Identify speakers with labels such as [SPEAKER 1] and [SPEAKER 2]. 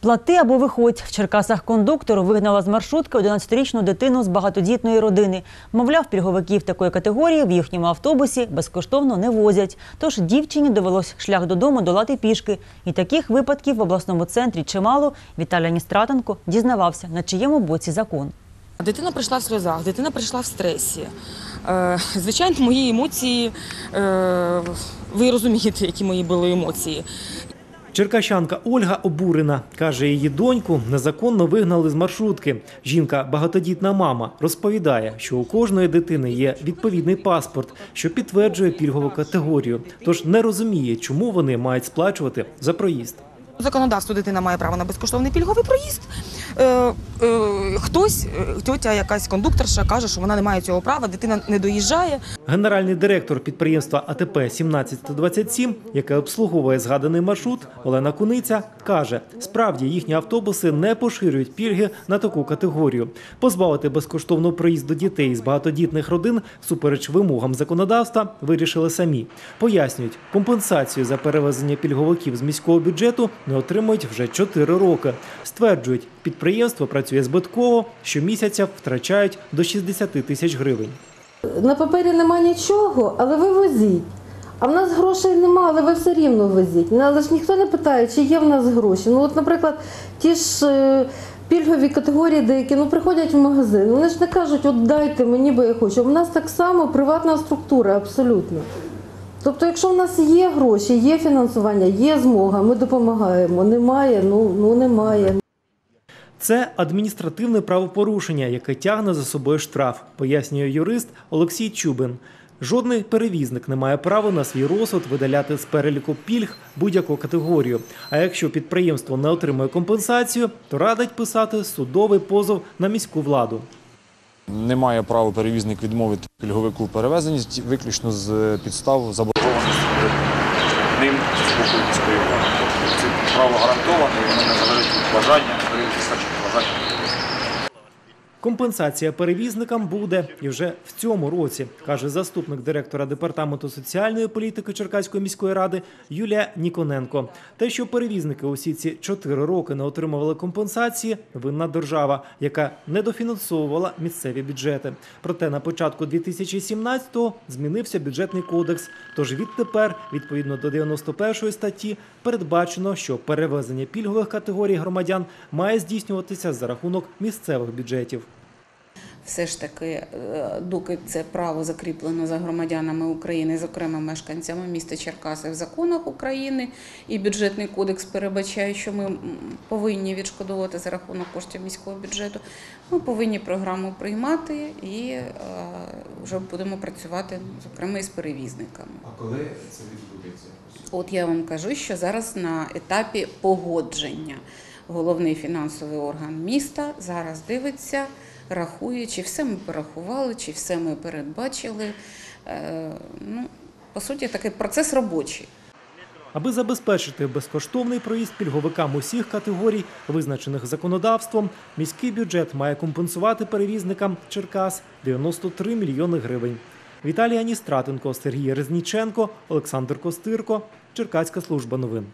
[SPEAKER 1] Плати або виходь. В Черкасах кондуктор вигнала з маршрутки 11-річну дитину з багатодітної родини. Мовляв, пільговиків такої категорії в їхньому автобусі безкоштовно не возять. Тож дівчині довелось шлях додому долати пішки. І таких випадків в обласному центрі чимало. Віталій Ністратенко дізнавався, на чиєму боці закон.
[SPEAKER 2] Дитина прийшла в сльозах, дитина прийшла в стресі. Е, звичайно, мої емоції, е, ви розумієте, які мої були емоції.
[SPEAKER 3] Черкащанка Ольга обурена. Каже, її доньку незаконно вигнали з маршрутки. Жінка багатодітна мама розповідає, що у кожної дитини є відповідний паспорт, що підтверджує пільгову категорію. Тож не розуміє, чому вони мають сплачувати за проїзд.
[SPEAKER 2] Законодавство дитина має право на безкоштовний пільговий проїзд. Е, е, хтось, е, тьотя якась кондукторша каже, що вона не має цього права, дитина не доїжджає.
[SPEAKER 3] Генеральний директор підприємства АТП 1727, яке обслуговує згаданий маршрут, Олена Куниця, каже, справді їхні автобуси не поширюють пільги на таку категорію. Позбавити безкоштовного проїзду дітей з багатодітних родин супереч вимогам законодавства вирішили самі. Пояснюють, компенсацію за перевезення пільговиків з міського бюджету не отримують вже 4 роки. Стверджують, підприємство працює збитково, щомісяця втрачають до 60 тисяч гривень.
[SPEAKER 4] На папері нема нічого, але ви возіть. А в нас грошей нема, але ви все рівно возіть. Ну, Але ж ніхто не питає, чи є в нас гроші. Ну, от, наприклад, ті ж е, пільгові категорії деякі ну, приходять в магазин. Вони ж не кажуть, от дайте мені, бо я хочу. У нас так само приватна структура, абсолютно. Тобто, якщо в нас є гроші, є фінансування, є змога, ми допомагаємо. Немає, ну, ну немає.
[SPEAKER 3] Це адміністративне правопорушення, яке тягне за собою штраф, пояснює юрист Олексій Чубин. Жодний перевізник не має права на свій розсуд видаляти з переліку пільг будь-яку категорію. А якщо підприємство не отримує компенсацію, то радить писати судовий позов на міську владу.
[SPEAKER 5] Не має права перевізник відмовити пільговику в перевезенні виключно з підстав заборгованості ним з боку міської влади. Право гарантоване, і воно не залежить від бажання, передбачить бажання.
[SPEAKER 3] Компенсація перевізникам буде і вже в цьому році, каже заступник директора департаменту соціальної політики Черкаської міської ради Юлія Ніконенко. Те, що перевізники усі ці чотири роки не отримували компенсації, винна держава, яка недофінансовувала місцеві бюджети. Проте на початку 2017-го змінився бюджетний кодекс. Тож відтепер, відповідно до 91 статті, передбачено, що перевезення пільгових категорій громадян має здійснюватися за рахунок місцевих бюджетів.
[SPEAKER 6] Все ж таки, е, доки це право закріплено за громадянами України, зокрема мешканцями міста Черкаси в законах України, і бюджетний кодекс передбачає, що ми повинні відшкодовувати за рахунок коштів міського бюджету. Ми повинні програму приймати і е, вже будемо працювати, зокрема, із перевізниками.
[SPEAKER 7] А коли це відбудеться?
[SPEAKER 6] От я вам кажу, що зараз на етапі погодження головний фінансовий орган міста зараз дивиться, рахує, чи все ми порахували, чи все ми передбачили. Е, Ну, по суті, такий процес робочий.
[SPEAKER 3] Аби забезпечити безкоштовний проїзд пільговикам усіх категорій, визначених законодавством, міський бюджет має компенсувати перевізникам Черкас 93 мільйони гривень. Віталій Аністратенко, Сергій Резніченко, Олександр Костирко, Черкаська служба новин.